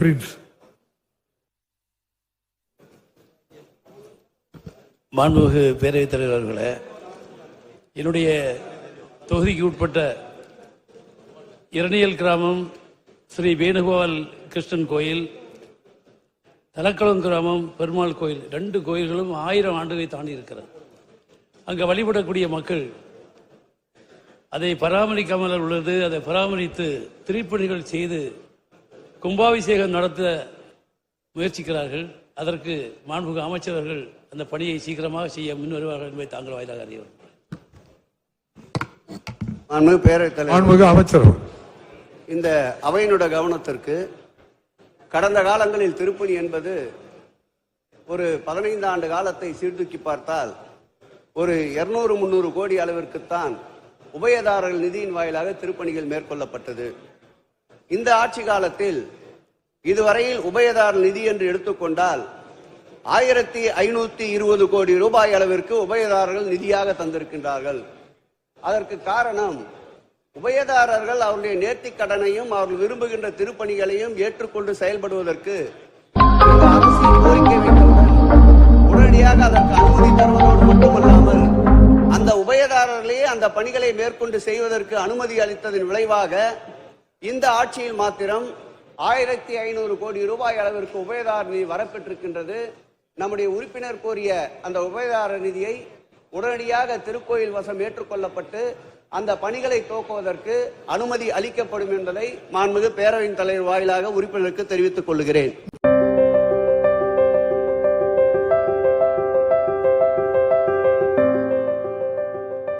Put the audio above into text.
Prince மாண்புமிகு பேரவைத் தலைவர் அவர்களே என்னுடைய தொகுதிக்கு உட்பட்ட இரணியல் கிராமம் ஸ்ரீ வேணுகோபால் கிருஷ்ணன் கோயில் தலக்குளம் கிராமம் பெருமாள் கோயில் ரெண்டு கோயில்களும் ஆயிரம் ஆண்டுகளை தாண்டி இருக்கிறது. அங்கே வழிபடக்கூடிய மக்கள் அதை பராமரிக்காமல் உள்ளது அதை பராமரித்து திருப்பணிகள் செய்து கும்பாபிஷேகம் நடத்த முயற்சிக்கிறார்கள். அதற்கு மாண்புமிகு அமைச்சர்கள் அந்த பணியை சீக்கிரமாக செய்ய முன் வருவார்கள் என்பதை தாங்கள் வாயிலாக மாண்புமிகு அமைச்சர். இந்த அவையினுடைய கவனத்திற்கு கடந்த காலங்களில் திருப்பணி என்பது ஒரு பதினைந்து ஆண்டு காலத்தை சீர்தூக்கி பார்த்தால் ஒரு இருநூறு முந்நூறு கோடி அளவிற்குத்தான் உபயதாரர்கள் நிதியின் வாயிலாக திருப்பணிகள் மேற்கொள்ளப்பட்டது. இந்த ஆட்சி காலத்தில் இதுவரையில் உபயதாரர் நிதி என்று எடுத்துக்கொண்டால் ஆயிரத்தி ஐநூத்தி இருபது கோடி ரூபாய் அளவிற்கு உபயதாரர்கள் நிதியாக தந்திருக்கின்றார்கள். அதற்கு காரணம் உபயதாரர்கள் அவருடைய நேர்த்திக் கடனையும் அவர்கள் விரும்புகின்ற திருப்பணிகளையும் ஏற்றுக்கொண்டு செயல்படுவதற்கு கோரிக்கை வைத்தவுடன் உடனடியாக அதற்கு அனுமதி தருவதோடு மட்டுமல்லாமல் அந்த உபயதாரர்களே அந்த பணிகளை மேற்கொண்டு செய்வதற்கு அனுமதி அளித்ததன் விளைவாக இந்த ஆட்சியில் மாத்திரம் ஆயிரத்தி ஐநூறு கோடி ரூபாய் அளவிற்கு உபயதார நிதி வரப்பெற்றிருக்கின்றது. நம்முடைய உறுப்பினர் கோரிய அந்த உபயதார நிதியை உடனடியாக திருக்கோயில் வசம் ஏற்றுக்கொள்ளப்பட்டு அந்த பணிகளை துவக்குவதற்கு அனுமதி அளிக்கப்படும் என்பதை மாண்புமிகு பேரவையின் தலைவர் வாயிலாக உறுப்பினருக்கு தெரிவித்துக் கொள்கிறேன்.